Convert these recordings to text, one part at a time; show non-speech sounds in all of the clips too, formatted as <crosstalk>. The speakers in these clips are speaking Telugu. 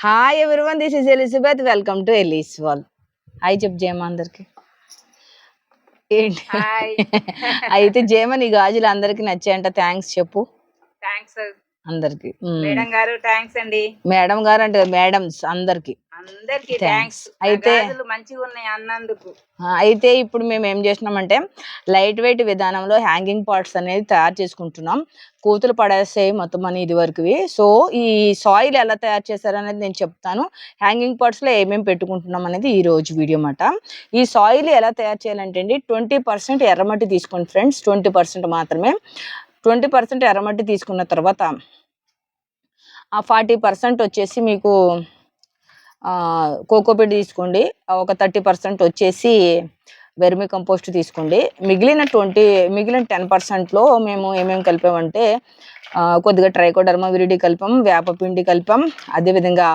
Hi everyone this is Elizabeth welcome to Elise wall hi చెప్పు జయమ అందరికి. ఏంటి? హాయ్ <laughs> అయితే జయమ నీ గాజులు అందరికి నచ్చాయంట. థ్యాంక్స్ చెప్పు. థ్యాంక్స్ అందరికి. మేడం గారు థ్యాంక్స్ అండి. మేడం గారు అంటే మేడమ్స్ అందరికి. అందరికి. థ్యాంక్స్ అయితే- మంచిగా ఉన్నాయి అన్నందుకు. అయితే ఇప్పుడు మేము ఏం చేస్తున్నామంటే లైట్ వెయిట్ విధానంలో హ్యాంగింగ్ పార్ట్స్ అనేది తయారు చేసుకుంటున్నాం. కూతులు పడేస్తాయి మొత్తం అని ఇది వరకువి. సో ఈ సాయిల్ ఎలా తయారు చేశారనేది నేను చెప్తాను. హ్యాంగింగ్ పార్ట్స్లో ఏమేమి పెట్టుకుంటున్నాం అనేది ఈ రోజు వీడియో అన్నమాట. ఈ సాయిల్ ఎలా తయారు చేయాలంటే అండి ట్వంటీ పర్సెంట్ ఎర్రమట్టి తీసుకోండి ఫ్రెండ్స్. ట్వంటీ పర్సెంట్ మాత్రమే. ట్వంటీ పర్సెంట్ ఎర్రమట్టి తీసుకున్న తర్వాత ఆ ఫార్టీ పర్సెంట్ వచ్చేసి మీకు కోకోపీట్ తీసుకోండి. ఒక థర్టీ పర్సెంట్ వచ్చేసి వెర్మి కంపోస్ట్ తీసుకోండి. మిగిలిన ట్వంటీ మిగిలిన టెన్ పర్సెంట్లో మేము ఏమేమి కలిపామంటే కొద్దిగా ట్రైకోడర్మా విరిడి కలిపాం వేపపిండి కలిపాం అదేవిధంగా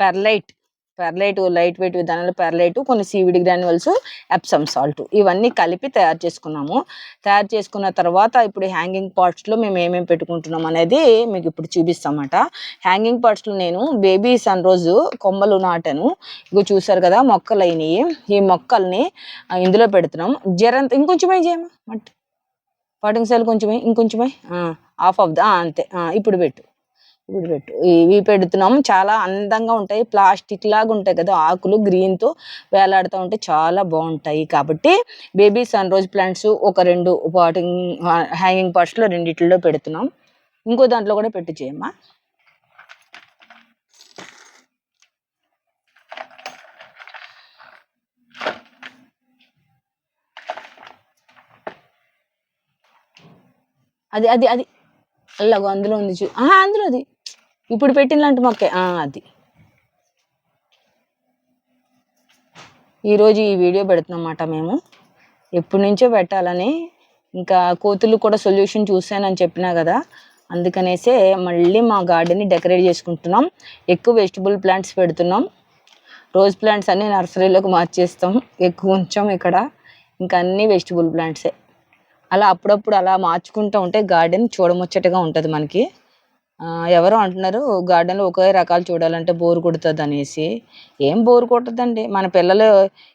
పెర్లైట్ పెర్లైట్ లైట్ వెయిట్ విధానంలో పెర్లైట్ కొన్ని సీవిడి గ్రాన్యువల్స్ ఎప్సమ్ సాల్ట్ ఇవన్నీ కలిపి తయారు చేసుకున్నాము. తయారు చేసుకున్న తర్వాత ఇప్పుడు హ్యాంగింగ్ పార్ట్స్లో మేము ఏమేమి పెట్టుకుంటున్నాం అనేది మీకు ఇప్పుడు చూపిస్తామన్నమాట హ్యాంగింగ్ పార్ట్స్లో నేను బేబీ సన్ రోజు కొమ్మలు నాటాను. ఇగో చూసారు కదా మొక్కలు అయినాయి. ఈ మొక్కల్ని ఇందులో పెడుతున్నాం. జరంత ఇంకొంచెమే చేయమా మట్టి. పాటింగ్ సెల్ కొంచెమే ఇంకొంచెమే హాఫ్ ఆఫ్ ద అంతే ఇప్పుడు పెట్టు. విడిపెట్టు. ఇవి పెడుతున్నాం చాలా అందంగా ఉంటాయి. ప్లాస్టిక్ లాగా ఉంటాయి కదా ఆకులు గ్రీన్తో వేలాడుతూ ఉంటే చాలా బాగుంటాయి. కాబట్టి బేబీ సన్ రోజ్ ప్లాంట్స్ ఒక రెండు పాటింగ్ హ్యాంగింగ్ పార్ట్స్లో రెండిట్లో పెడుతున్నాం. ఇంకో దాంట్లో కూడా పెట్టి చేయమ్మా అది అది అది అలాగో అందులో ఉంది చూ ఆహా, అందులో అది. ఇప్పుడు పెట్టిన లాంటి మొక్కే అది. ఈరోజు ఈ వీడియో పెడుతున్నమాట మేము. ఎప్పటి నుంచో పెట్టాలని. ఇంకా కోతులు కూడా సొల్యూషన్ చూశానని చెప్పినా కదా. అందుకనేసే మళ్ళీ మా గార్డెన్ని డెకరేట్ చేసుకుంటున్నాం. ఎక్కువ వెజిటబుల్ ప్లాంట్స్ పెడుతున్నాం. రోజ్ ప్లాంట్స్ అన్నీ నర్సరీలోకి మార్చేస్తాం. ఎక్కువ ఉంచాం ఇక్కడ. ఇంకా అన్ని వెజిటబుల్ ప్లాంట్సే. అలా అప్పుడప్పుడు అలా మార్చుకుంటూ ఉంటే గార్డెన్ చూడముచ్చటగా ఉంటుంది మనకి. ఎవరు ఎవరో అంటున్నారు గార్డెన్లో ఒకే రకాలు చూడాలంటే బోర్ కొడుతుంది అనేసి ఏం బోర్ కొట్టదండి? మన పిల్లలు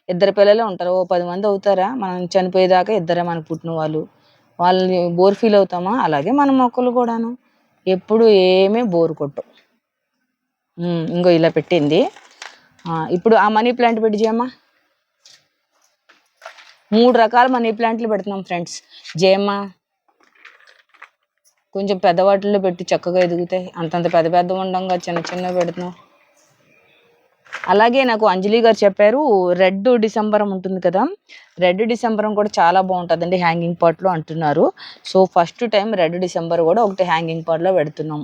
ఇద్దరు పిల్లలే ఉంటారు. ఓ పది మంది అవుతారా? మనం చనిపోయేదాకా ఇద్దరే మనకు పుట్టిన వాళ్ళు. వాళ్ళని బోర్ ఫీల్ అవుతామా? అలాగే మన మొక్కలు కూడాను. ఎప్పుడు ఏమీ బోర్ కొట్టవు. ఇంకో ఇలా పెట్టింది. ఇప్పుడు ఆ మనీ ప్లాంట్ పెట్టి చేయమ్మా. మూడు రకాల మనీ ప్లాంట్లు పెడుతున్నాం ఫ్రెండ్స్. జేమ కొంచెం పెద్ద వాటిల్లో పెట్టి చక్కగా ఎదుగుతాయి అంతంత పెద్ద పెద్ద ఉండంగా చిన్న చిన్న పెడుతున్నాం. అలాగే నాకు అంజలి గారు చెప్పారు రెడ్ డిసెంబరం ఉంటుంది కదా రెడ్ డిసెంబరం కూడా చాలా బాగుంటుందండి హ్యాంగింగ్ పాట్లో అంటున్నారు. So first time red December కూడా ఒకటి హ్యాంగింగ్ పాట్లో పెడుతున్నాం.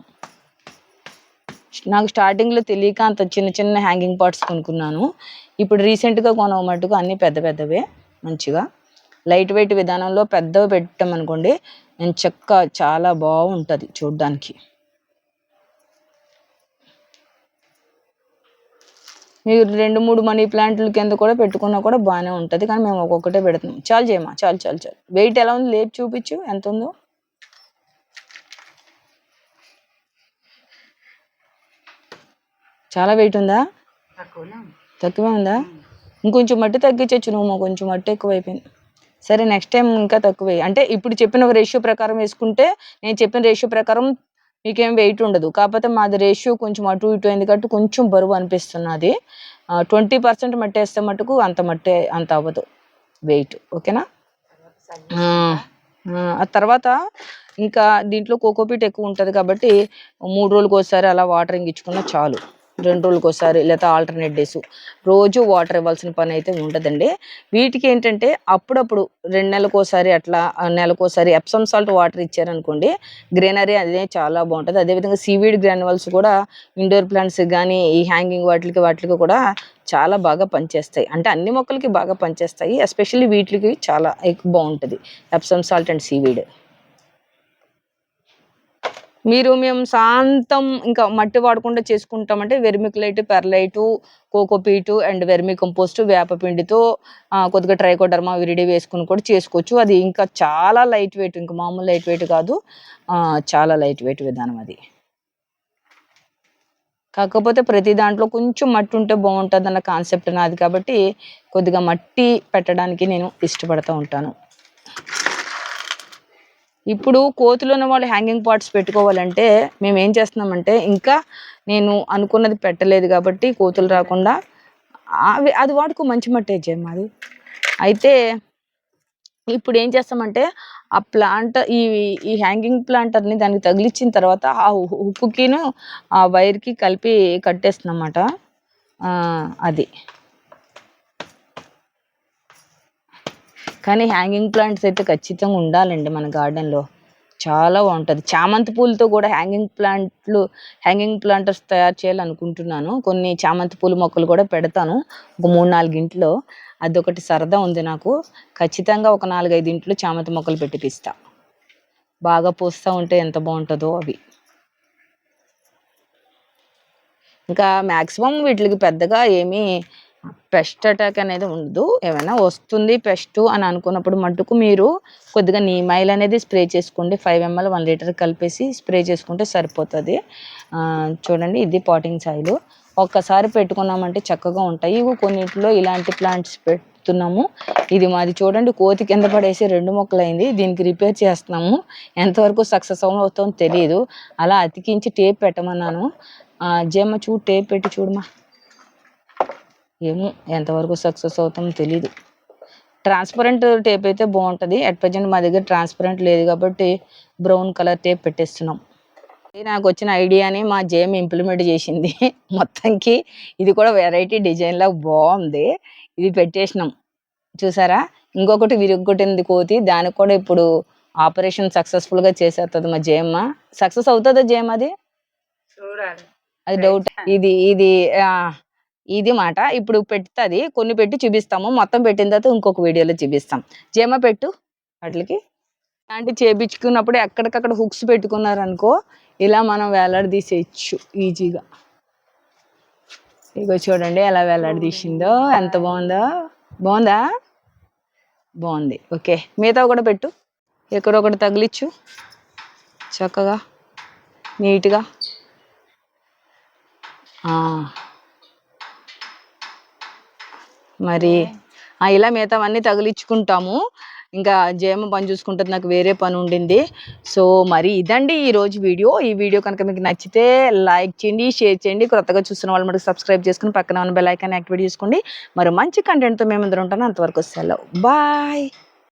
నాకు స్టార్టింగ్లో తెలియక అంత చిన్న చిన్న హ్యాంగింగ్ పాట్స్ కొనుక్కున్నాను. ఇప్పుడు రీసెంట్గా కొన మట్టుకు అన్నీ పెద్ద పెద్దవే. మంచిగా. లైట్ వెయిట్ విధానంలో పెద్దవి పెట్టామనుకోండి నేను చెక్క చాలా బాగుంటుంది చూడ్డానికి. మీరు రెండు మూడు మనీ ప్లాంట్ల కింద కూడా పెట్టుకున్నా కూడా బాగానే ఉంటుంది కానీ మేము ఒక్కొక్కటే పెడుతున్నాం. చాలు చేయమా చాలు చాలు చాలు. వెయిట్ ఎలా ఉంది? లేపి చూపించు ఎంత ఉందో. చాలా వెయిట్ ఉంది. తక్కువే ఉందా? ఇంకొంచెం మట్టి తగ్గించచ్చు నువ్వు కొంచెం మట్టి ఎక్కువ అయిపోయింది సరే నెక్స్ట్ టైం ఇంకా తక్కువే. అంటే ఇప్పుడు చెప్పిన రేషియో ప్రకారం వేసుకుంటే నేను చెప్పిన రేషియో ప్రకారం మీకేం వెయిట్ ఉండదు. కాకపోతే మాది రేషియో కొంచెం అటు ఇటు అయింది కాబట్టి కొంచెం బరువు అనిపిస్తున్నది. ట్వంటీ పర్సెంట్ మట్టి వేస్తే మటుకు అంత మట్టి అంత అవ్వదు వెయిట్ ఓకేనా? ఆ, ఆ తర్వాత ఇంకా దీంట్లో కోకోపీట్ ఎక్కువ ఉంటుంది కాబట్టి మూడు రోజులకు ఒకసారి అలా వాటరింగ్ ఇచ్చుకున్నా చాలు. రెండు రోజులకు ఒకసారి లేదా ఆల్టర్నేట్ డేస్ రోజు వాటర్ ఇవ్వాల్సిన పని అయితే ఉంటుందండి. వీటికి ఏంటంటే అప్పుడప్పుడు రెండు నెలలకోసారి అట్లా నెలకోసారి ఎప్సమ్ సాల్ట్ వాటర్ ఇచ్చారనుకోండి గ్రీనరీ అదే చాలా బాగుంటుంది. అదేవిధంగా సీవీడ్ గ్రాన్యువల్స్ కూడా ఇండోర్ ప్లాంట్స్ కానీ ఈ హ్యాంగింగ్ వాటికి వాటికి కూడా చాలా బాగా పనిచేస్తాయి. అంటే అన్ని మొక్కలకి బాగా పనిచేస్తాయి ఎస్పెషల్లీ వీటికి చాలా ఎక్కువ బాగుంటుంది ఎప్సమ్ సాల్ట్ అండ్ సీవీడ్ మీరు మేము శాంతం ఇంకా మట్టి వాడకుండా చేసుకుంటామంటే vermiculite perlite cocopeat and vermicompost వేపపిండితో కొద్దిగా ట్రైకోడర్మా విరిడి వేసుకుని కూడా చేసుకోవచ్చు. అది ఇంకా చాలా లైట్ వెయిట్ ఇంకా మామూలు లైట్ వెయిట్ కాదు. చాలా లైట్ వెయిట్ విధానం అది. కాకపోతే ప్రతి దాంట్లో కొంచెం మట్టి ఉంటే బాగుంటుంది అన్న కాన్సెప్ట్ నాది కాబట్టి కొద్దిగా మట్టి పెట్టడానికి నేను ఇష్టపడుతూ ఉంటాను. ఇప్పుడు కోతులు ఉన్న వాళ్ళు హ్యాంగింగ్ పార్ట్స్ పెట్టుకోవాలంటే మేము ఏం చేస్తున్నామంటే ఇంకా నేను అనుకున్నది పెట్టలేదు కాబట్టి కోతులు రాకుండా అవి అది వాడుకో మంచి మట్టే జేమ్ అది అయితే ఇప్పుడు ఏం చేస్తామంటే ఆ ప్లాంట్ ఈ ఈ హ్యాంగింగ్ ప్లాంటర్ని దానికి తగిలిచ్చిన తర్వాత ఆ హుక్కుకిను ఆ వైర్కి కలిపి కట్టేస్తున్నమాట. అది. కానీ హ్యాంగింగ్ ప్లాంట్స్ అయితే ఖచ్చితంగా ఉండాలండి మన గార్డెన్లో చాలా బాగుంటుంది. చామంతి పూలతో కూడా హ్యాంగింగ్ ప్లాంట్లు హ్యాంగింగ్ ప్లాంటర్స్ తయారు చేయాలనుకుంటున్నాను. కొన్ని చామంతి పూల మొక్కలు కూడా పెడతాను ఒక మూడు నాలుగు ఇంట్లో. అదొకటి సరదా ఉంది నాకు. ఖచ్చితంగా ఒక నాలుగైదు ఇంట్లో చామంతి మొక్కలు పెట్టిపిస్తా బాగా పూస్తూ ఉంటే ఎంత బాగుంటుందో అవి. ఇంకా మ్యాక్సిమం వీటికి పెద్దగా ఏమీ పెస్ట్ అటాక్ అనేది ఉండదు. ఏమైనా వస్తుంది పెస్ట్ అని అనుకున్నప్పుడు మటుకు మీరు కొద్దిగా నీమైల్ అనేది స్ప్రే చేసుకోండి. ఫైవ్ ఎంఎల్ వన్ లీటర్ కలిపేసి స్ప్రే చేసుకుంటే సరిపోతుంది. చూడండి ఇది పాటింగ్ సాయిల్. ఒక్కసారి పెట్టుకున్నామంటే చక్కగా ఉంటాయి. ఇవి కొన్నిట్లో ఇలాంటి ప్లాంట్స్ పెడుతున్నాము. ఇది మాది చూడండి కోతి కింద పడేసి రెండు మొక్కలైంది. దీనికి రిపేర్ చేస్తున్నాము. ఎంతవరకు సక్సెస్ అవుతుందో తెలియదు అలా అతికించి టేప్ పెట్టమన్నాను. జేమ్మ చూడు టేప్ పెట్టి చూడమా ఏమో ఎంతవరకు సక్సెస్ అవుతామో తెలీదు. ట్రాన్స్పరెంట్ టేప్ అయితే బాగుంటుంది. అట్ ప్రజెంట్ మా దగ్గర ట్రాన్స్పరెంట్ లేదు కాబట్టి బ్రౌన్ కలర్ టేప్ పెట్టేస్తున్నాం. నాకు వచ్చిన ఐడియాని మా జేమ్ ఇంప్లిమెంట్ చేసింది. <laughs> మొత్తానికి ఇది కూడా వెరైటీ డిజైన్లా బాగుంది. ఇది పెట్టేసినాం. చూసారా? ఇంకొకటి విరుగ్గొట్టింది కోతి. దానికి కూడా ఇప్పుడు ఆపరేషన్ సక్సెస్ఫుల్గా చేసేస్తుంది మా జేమ్మ సక్సెస్ అవుతుందా జేమ్ అది? చూడాలి. అది డౌట్. ఇది ఇది ఇది మాట. ఇప్పుడు పెడుతుంది కొన్ని పెట్టి చూపిస్తాము. మొత్తం పెట్టిన తర్వాత ఇంకొక వీడియోలో చూపిస్తాం. జమ పెట్టు వాటికి. ఇలాంటి చేపించుకున్నప్పుడు ఎక్కడికక్కడ హుక్స్ పెట్టుకున్నారనుకో ఇలా మనం వేలాడదీసేయచ్చు ఈజీగా. ఇగో చూడండి ఎలా వేలాడదీసిందో ఎంత బాగుందో. బాగుందా? బాగుంది. ఓకే. మిగతా కూడా పెట్టు. ఎక్కడొకటి తగిలిచ్చు. చక్కగా నీట్గా. మరి ఆ, ఇలా మిగతావన్నీ తగిలించుకుంటాము. ఇంకా జయమ్మ పని చూసుకుంటుంది నాకు వేరే పని ఉండింది. సో మరి ఇదండి ఈ రోజు వీడియో. ఈ వీడియో కనుక మీకు నచ్చితే లైక్ చేయండి షేర్ చేయండి. కొత్తగా చూస్తున్న వాళ్ళు మనకు సబ్స్క్రైబ్ చేసుకుని పక్కన ఉన్న బెల్ ఐకాన్ యాక్టివేట్ చేసుకోండి. మరి మంచి కంటెంట్తో మేము అందరం ఉంటాను అంతవరకు సెలవు. బాయ్.